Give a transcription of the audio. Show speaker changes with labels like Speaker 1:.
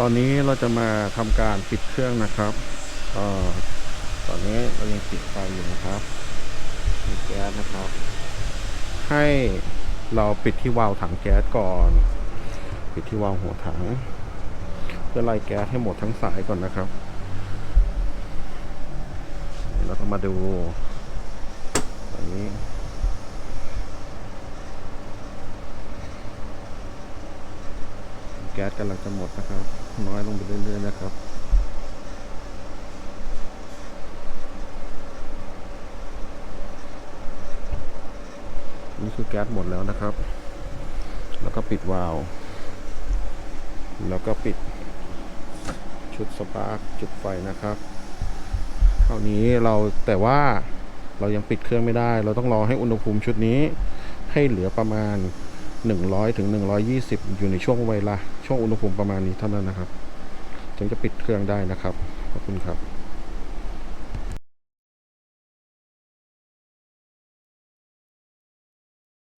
Speaker 1: ตอนนี้เราจะมาทำการปิดเครื่องนะครับอตอนนี้เรายังปิดไฟอยู่นะครับมีแก๊สนะครับ ให้เราปิดที่วาล์วถังแก๊สก่อน ปิดที่วาล์วหัวถัง เพื่อไล่แก๊สให้หมดทั้งสายก่อนนะครับแล้วก็มาดูตอนนี้ แก๊สกำลังจะหมดนะครับ น้อยลงไปเรื่อยๆนะครับนี่คือแก๊สหมดแล้วนะครับ แล้วก็ปิดวาล์วแล้วก็ปิดชุดสปาร์กจุดไฟนะครับเท่านี้เราแต่ว่าเรายังปิดเครื่องไม่ได้ เราต้องรอให้อุณหภูมิชุดนี้ให้เหลือประมาณ 100ถึง120 อยู่ในช่วงเวลา ช่วงอุณหภูมิประมาณนี้เท่านั้นนะครับ ถึงจะปิดเครื่องได้นะครับ ขอบคุณครับ